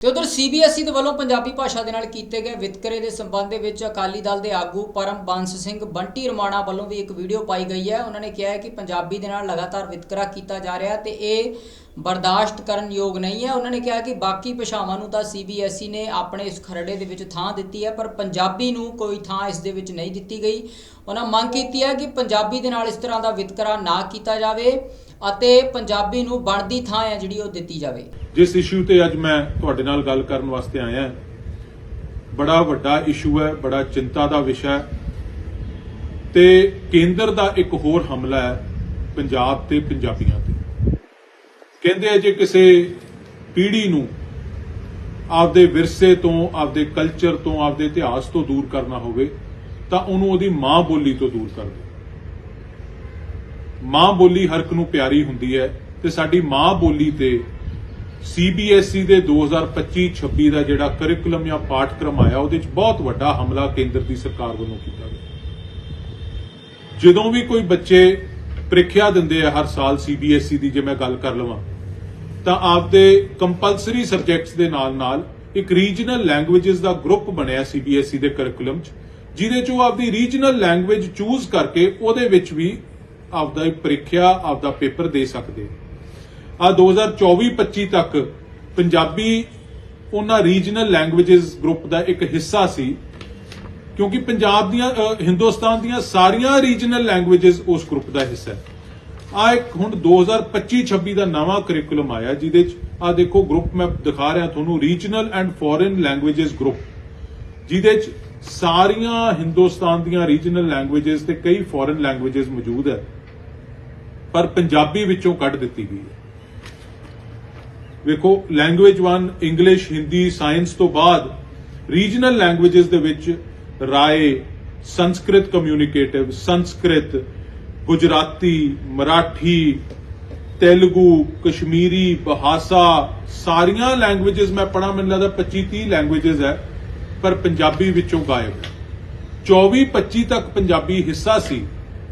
ਤੇ ਉਧਰ ਸੀਬੀਐਸਈ ਦੇ ਵੱਲੋਂ ਪੰਜਾਬੀ ਭਾਸ਼ਾ ਦੇ ਨਾਲ ਕੀਤੇ ਗਏ ਵਿਤਕਰੇ ਦੇ ਸੰਬੰਧ ਦੇ ਵਿੱਚ ਅਕਾਲੀ ਦਲ ਦੇ ਆਗੂ ਪਰਮ ਬੰਸ ਸਿੰਘ ਬੰਟੀ ਰਮਾਣਾ ਵੱਲੋਂ ਵੀ ਇੱਕ ਵੀਡੀਓ ਪਾਈ ਗਈ ਹੈ। ਉਹਨਾਂ ਨੇ ਕਿਹਾ ਹੈ ਕਿ ਪੰਜਾਬੀ ਦੇ ਨਾਲ ਲਗਾਤਾਰ ਵਿਤਕਰਾ ਕੀਤਾ ਜਾ ਰਿਹਾ ਹੈ ਤੇ ਇਹ ਬਰਦਾਸ਼ਤ ਕਰਨ ਯੋਗ ਨਹੀਂ ਹੈ। ਉਹਨਾਂ ਨੇ ਕਿਹਾ ਕਿ ਬਾਕੀ ਭਾਸ਼ਾਵਾਂ ਨੂੰ ਤਾਂ ਸੀਬੀਐਸਈ ਨੇ ਆਪਣੇ ਇਸ ਖਰੜੇ ਦੇ ਵਿੱਚ ਥਾਂ ਦਿੱਤੀ ਹੈ, ਪਰ ਪੰਜਾਬੀ ਨੂੰ ਕੋਈ ਥਾਂ ਇਸ ਦੇ ਵਿੱਚ ਨਹੀਂ ਦਿੱਤੀ ਗਈ। ਉਹਨਾਂ ਮੰਗ ਕੀਤੀ ਹੈ ਕਿ ਪੰਜਾਬੀ ਦੇ ਨਾਲ ਇਸ ਤਰ੍ਹਾਂ ਦਾ ਵਿਤਕਰਾ ਨਾ ਕੀਤਾ ਜਾਵੇ। ਅਤੇ ਪੰਜਾਬੀ ਨੂੰ ਬਣਦੀ ਥਾਂ ਹੈ ਜਿਹੜੀ ਉਹ ਦਿੱਤੀ ਜਾਵੇ। ਜਿਸ ਇਸ਼ੂ ਤੇ ਅੱਜ ਮੈਂ ਤੁਹਾਡੇ ਨਾਲ ਗੱਲ ਕਰਨ ਵਾਸਤੇ ਆਇਆ ਹਾਂ, ਬੜਾ ਵੱਡਾ ਇਸ਼ੂ ਹੈ, ਬੜਾ ਚਿੰਤਾ ਦਾ ਵਿਸ਼ਾ ਹੈ। ਤੇ ਕੇਂਦਰ ਦਾ ਇੱਕ ਹੋਰ ਹਮਲਾ ਹੈ, ਪੰਜਾਬ ਤੇ ਪੰਜਾਬੀਆਂ ਤੇ। ਕਹਿੰਦੇ ਆ ਜੇ ਕਿਸੇ ਪੀੜ੍ਹੀ ਨੂੰ ਆਪਦੇ ਵਿਰਸੇ ਤੋਂ, ਆਪਦੇ ਕਲਚਰ ਤੋਂ, ਆਪਦੇ ਇਤਿਹਾਸ ਤੋਂ ਦੂਰ ਕਰਨਾ ਹੋਵੇ, ਤਾਂ ਉਹਨੂੰ ਉਹਦੀ ਮਾਂ ਬੋਲੀ ਤੋਂ ਦੂਰ ਕਰ ਦਿਓ ਮਾਂ ਬੋਲੀ ਹਰ ਇੱਕ ਨੂੰ ਪਿਆਰੀ ਹੁੰਦੀ ਹੈ ਤੇ ਸਾਡੀ ਮਾਂ ਬੋਲੀ ਤੇ ਸੀਬੀਐਸਈ ਦੇ 2025-26 ਦਾ ਜਿਹੜਾ ਕਰਿਕੂਲਮ ਜਾਂ ਪਾਠਕ੍ਰਮ ਆਇਆ, ਉਹਦੇ ਵਿੱਚ ਬਹੁਤ ਵੱਡਾ ਹਮਲਾ ਕੇਂਦਰ ਦੀ ਸਰਕਾਰ ਵੱਲੋਂ ਕੀਤਾ ਗਿਆ। ਜਦੋਂ ਵੀ ਕੋਈ ਬੱਚੇ ਪ੍ਰੀਖਿਆ ਦਿੰਦੇ ਆ ਹਰ ਸਾਲ ਸੀਬੀਐਸਈ ਦੀ, ਜੇ ਮੈਂ ਗੱਲ ਕਰ ਲਵਾਂ, ਤਾਂ ਆਪਦੇ ਕੰਪਲਸਰੀ ਸਬਜੈਕਟਸ ਦੇ ਨਾਲ ਨਾਲ ਇੱਕ ਰੀਜਨਲ ਲੈਂਗੁਏਜਸ ਦਾ ਗਰੁੱਪ ਬਣਿਆ ਸੀਬੀਐਸਈ ਦੇ ਕਰਿਕੂਲਮ 'ਚ, ਜਿਹਦੇ 'ਚ ਉਹ ਆਪਦੀ ਰੀਜਨਲ ਲੈਂਗੁਏਜ ਚੂਜ਼ ਕਰਕੇ ਉਹਦੇ ਵਿੱਚ ਵੀ ਆਪਦਾ ਪ੍ਰੀਖਿਆ, ਆਪਦਾ ਪੇਪਰ ਦੇ ਸਕਦੇ। ਆ 2024-25 ਤੱਕ ਪੰਜਾਬੀ ਉਹਨਾਂ ਰੀਜਨਲ ਲੈਂਗੁਏਜਸ ਗਰੁੱਪ ਦਾ ਇੱਕ ਹਿੱਸਾ ਸੀ, ਕਿਉਂਕਿ ਪੰਜਾਬ ਦੀਆਂ ਹਿੰਦੁਸਤਾਨ ਦੀਆਂ ਸਾਰੀਆਂ ਰੀਜਨਲ ਲੈਂਗੁਏਜਸ ਉਸ ਗਰੁੱਪ ਦਾ ਹਿੱਸਾ ਹੈ। ਆ ਇੱਕ ਹੁਣ 2025-26 ਦਾ ਨਵਾਂ ਕਰਿਕੂਲਮ ਆਇਆ, ਜਿਹਦੇ ਚ ਆ ਦੇਖੋ ਗਰੁੱਪ ਮੈਂ ਦਿਖਾ ਰਿਹਾ ਤੁਹਾਨੂੰ regional and foreign languages group ਜਿਹਦੇ ਚ ਸਾਰੀਆਂ ਹਿੰਦੁਸਤਾਨ ਦੀਆਂ ਰੀਜਨਲ ਲੈਂਗੁਏਜਸ ਤੇ ਕਈ ਫੋਰਨ ਲੈਂਗੁਏਜਸ ਮੌਜੂਦ ਹੈ। ਪਰ ਪੰਜਾਬੀ ਵਿੱਚੋਂ ਕੱਢ ਦਿੱਤੀ ਗਈ ਹੈ। ਵੇਖੋ ਲੈਂਗੁਏਜ 1 ਇੰਗਲਿਸ਼ ਹਿੰਦੀ ਸਾਇੰਸ ਤੋਂ ਬਾਅਦ ਰੀਜਨਲ ਲੈਂਗੁਏਜਸ ਦੇ ਵਿੱਚ ਰਾਏ, ਸੰਸਕ੍ਰਿਤ ਕਮਿਊਨੀਕੇਟਿਵ ਸੰਸਕ੍ਰਿਤ, ਗੁਜਰਾਤੀ, ਮਰਾਠੀ, ਤੇਲਗੂ, ਕਸ਼ਮੀਰੀ, ਬਹਾਸਾ, ਸਾਰੀਆਂ ਲੈਂਗੁਏਜਸ ਮੈਂ ਪੜ੍ਹਾ, ਮੈਨੂੰ ਲੱਗਦਾ 25 30 ਲੈਂਗੁਏਜਸ ਹੈ, ਪਰ ਪੰਜਾਬੀ ਵਿੱਚੋਂ ਗਾਇਬ ਹੈ। 24 25 ਤੱਕ ਪੰਜਾਬੀ ਹਿੱਸਾ ਸੀ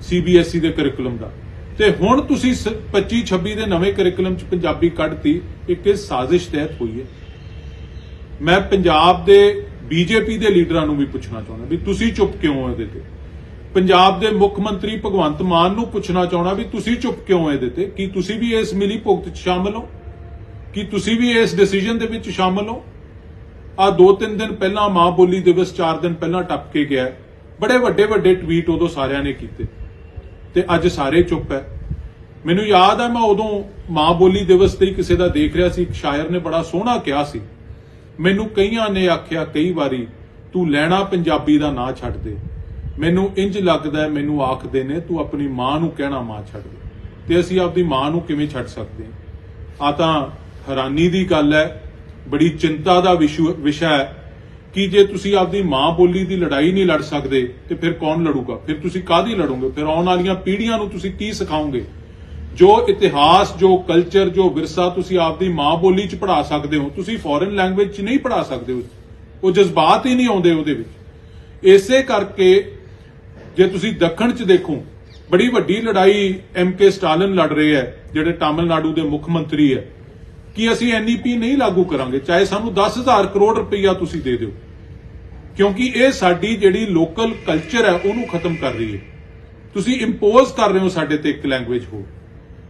ਸੀਬੀਐਸਈ ਦੇ ਕਰਿਕੂਲਮ ਦਾ। ਤੇ ਹੁਣ ਤੁਸੀਂ 25 26 ਦੇ ਨਵੇਂ ਕਰਿਕੂਲਮ ਚ ਪੰਜਾਬੀ ਕੱਢਤੀ, ਇੱਕ ਇਹ ਸਾਜ਼ਿਸ਼ ਤਹਿਤ ਹੋਈ ਹੈ। ਮੈਂ ਪੰਜਾਬ ਦੇ ਬੀਜੇਪੀ ਦੇ ਲੀਡਰਾਂ ਨੂੰ ਵੀ ਪੁੱਛਣਾ ਚਾਹੁੰਦਾ ਵੀ ਤੁਸੀਂ ਚੁੱਪ ਕਿਉਂ ਹੋ ਇਹਦੇ ਤੇ? ਪੰਜਾਬ ਦੇ ਮੁੱਖ ਮੰਤਰੀ ਭਗਵੰਤ ਮਾਨ ਨੂੰ ਪੁੱਛਣਾ ਚਾਹੁੰਦਾ ਵੀ ਤੁਸੀਂ ਚੁੱਪ ਕਿਉਂ ਹੋ ਇਹਦੇ ਤੇ? ਕੀ ਤੁਸੀਂ ਵੀ ਇਸ ਮਿਲੀ ਭੁਗਤ 'ਚ ਸ਼ਾਮਲ ਹੋ? ਕੀ ਤੁਸੀਂ ਵੀ ਇਸ ਡਿਸੀਜਨ ਦੇ ਵਿੱਚ ਸ਼ਾਮਲ ਹੋ? ਆ ਦੋ ਤਿੰਨ ਦਿਨ ਪਹਿਲਾਂ ਮਾਂ ਬੋਲੀ ਦਿਵਸ 4 ਦਿਨ ਪਹਿਲਾਂ ਟੱਪ ਕੇ ਗਿਆ। ਬੜੇ ਵੱਡੇ ਵੱਡੇ ਟਵੀਟ ਉਦੋਂ ਸਾਰਿਆਂ ਨੇ ਕੀਤੇ। ਤੇ ਅੱਜ ਸਾਰੇ ਚੁੱਪ ਹੈ। ਮੈਨੂੰ ਯਾਦ ਹੈ, ਮੈਂ ਉਦੋਂ ਮਾਂ ਬੋਲੀ ਦਿਵਸ ਤੇ ਕਿਸੇ ਦਾ ਦੇਖ ਰਿਹਾ ਸੀ। ਇੱਕ ਸ਼ਾਇਰ ਨੇ ਬੜਾ ਸੋਹਣਾ ਕਿਹਾ ਸੀ। ਮੈਨੂੰ ਕਈਆਂ ਨੇ ਆਖਿਆ, ਕਈ ਵਾਰੀ ਤੂੰ ਲੈਣਾ ਪੰਜਾਬੀ ਦਾ ਨਾਂ ਛੱਡ ਦੇ। ਮੈਨੂੰ ਇੰਜ ਲੱਗਦਾ ਹੈ, ਮੈਨੂੰ ਆਖਦੇ ਨੇ, ਤੂੰ ਆਪਣੀ ਮਾਂ ਨੂੰ ਕਹਿਣਾ ਮਾਂ ਛੱਡ ਦੇ। ਤੇ ਅਸੀਂ ਆਪਦੀ ਮਾਂ ਨੂੰ ਕਿਵੇਂ ਛੱਡ ਸਕਦੇ ਹਾਂ? ਆ ਤਾਂ ਹੈਰਾਨੀ ਦੀ ਗੱਲ ਹੈ। ਬੜੀ ਚਿੰਤਾ ਦਾ ਵਿਸ਼ੂ- ਵਿਸ਼ਾ ਹੈ। ਕਿ ਜੇ ਤੁਸੀਂ ਆਪਦੀ ਮਾਂ ਬੋਲੀ ਦੀ ਲੜਾਈ ਨਹੀਂ ਲੜ ਸਕਦੇ, ਤੇ ਫਿਰ ਕੌਣ ਲੜੂਗਾ? ਫਿਰ ਤੁਸੀਂ ਕਾਹਦੀ ਲੜੋਗੇ? ਫਿਰ ਆਉਣ ਵਾਲੀਆਂ ਪੀੜ੍ਹੀਆਂ ਨੂੰ ਤੁਸੀਂ ਕੀ ਸਿਖਾਓਗੇ? ਜੋ ਇਤਿਹਾਸ, ਜੋ ਕਲਚਰ ਜੋ ਵਿਰਸਾ ਤੁਸੀਂ ਆਪਦੀ ਮਾਂ ਬੋਲੀ ਚ ਪੜ੍ਹਾ ਸਕਦੇ ਹੋ, ਤੁਸੀਂ ਫੋਰਨ ਲੈਂਗੁਏਜ ਚ ਨਹੀਂ ਪੜ੍ਹਾ ਸਕਦੇ ਹੋ ਉਹ ਜਜ਼ਬਾਤ ਹੀ ਨਹੀਂ ਆਉਂਦੇ ਉਹਦੇ ਵਿੱਚ। ਇਸੇ ਕਰਕੇ ਜੇ ਤੁਸੀਂ ਦੱਖਣ ਚ ਦੇਖੋ, ਬੜੀ ਵੱਡੀ ਲੜਾਈ ਐਮ ਕੇ ਸਟਾਲਿਨ ਲੜ ਰਹੇ ਹੈ, ਜਿਹੜੇ ਤਾਮਿਲਨਾਡੂ ਦੇ ਮੁੱਖ ਮੰਤਰੀ ਹੈ। ਕਿ ਅਸੀਂ ਐਨਈਪੀ ਨਹੀਂ ਲਾਗੂ ਕਰਾਂਗੇ ਚਾਹੇ ਸਾਨੂੰ 10000 ਕਰੋੜ ਰੁਪਈਆ ਤੁਸੀਂ ਦੇ ਦਿਓ। ਕਿਉਂਕਿ ਇਹ ਸਾਡੀ ਜਿਹੜੀ ਲੋਕਲ ਕਲਚਰ ਹੈ ਉਹਨੂੰ ਖਤਮ ਕਰ ਰਹੀ ਹੈ। ਤੁਸੀਂ ਇੰਪੋਜ਼ ਕਰ ਰਹੇ ਹੋ ਸਾਡੇ ਤੇ ਇੱਕ ਲੈਂਗੁਏਜ ਹੋ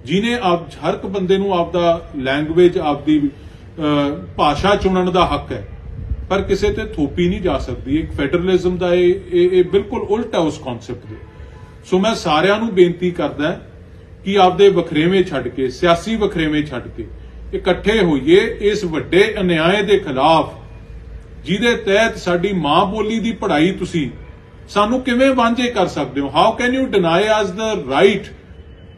ਜਿਨੇ ਆਪ ਹਰ ਇੱਕ ਬੰਦੇ ਨੂੰ ਆਪਦਾ ਲੈਂਗੁਏਜ ਆਪਦੀ ਅਹ, ਭਾਸ਼ਾ ਚੁਣਨ ਦਾ ਹੱਕ ਹੈ। ਪਰ ਕਿਸੇ ਤੇ ਥੋਪੀ ਨਹੀਂ ਜਾ ਸਕਦੀ। ਇੱਕ ਫੈਡਰਲਿਜ਼ਮ ਦਾ ਇਹ ਇਹ ਬਿਲਕੁਲ ਉਲਟ ਹੈ ਉਸ ਕਨਸੈਪਟ ਦੇ। ਸੋ ਮੈਂ ਸਾਰਿਆਂ ਨੂੰ ਬੇਨਤੀ ਕਰਦਾ ਕਿ ਆਪਦੇ ਵਖਰੇਵੇਂ ਛੱਡ ਕੇ ਸਿਆਸੀ ਵਖਰੇਵੇਂ ਛੱਡ ਕੇ ਇਕੱਠੇ ਹੋਈਏ ਇਸ ਵੱਡੇ ਅਨਿਆਏ ਦੇ ਖਿਲਾਫ, ਜਿਹਦੇ ਤਹਿਤ ਸਾਡੀ ਮਾਂ ਬੋਲੀ ਦੀ ਪੜ੍ਹਾਈ ਤੁਸੀਂ ਸਾਨੂੰ ਕਿਵੇਂ ਵਾਂਝੇ ਕਰ ਸਕਦੇ ਹੋ? How can you deny us the right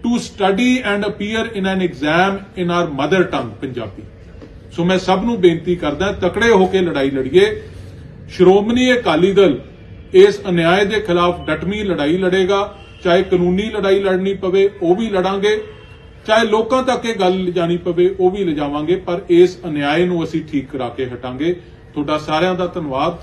to study and appear in an exam in our mother tongue Punjabi so ਮੈਂ ਸਭ ਨੂੰ ਬੇਨਤੀ ਕਰਦਾ, ਤਕੜੇ ਹੋ ਕੇ ਲੜਾਈ ਲੜੀਏ। ਸ਼੍ਰੋਮਣੀ ਅਕਾਲੀ ਦਲ ਇਸ ਅਨਿਆਏ ਦੇ ਖਿਲਾਫ ਡਟਮੀ ਲੜਾਈ ਲੜੇਗਾ, ਚਾਹੇ ਕਾਨੂੰਨੀ ਲੜਾਈ ਲੜਨੀ ਪਵੇ, ਉਹ ਵੀ ਲੜਾਂਗੇ। ਚਾਹੇ ਲੋਕਾਂ ਤੱਕ ਇਹ ਗੱਲ ਲਿਜਾਣੀ ਪਵੇ, ਉਹ ਵੀ ਲਿਜਾਵਾਂਗੇ, ਪਰ ਇਸ ਅਨਿਆਏ ਨੂੰ ਅਸੀਂ ਠੀਕ ਕਰਾ ਕੇ ਹਟਾਂਗੇ। ਤੁਹਾਡਾ ਸਾਰਿਆਂ ਦਾ ਧੰਨਵਾਦ।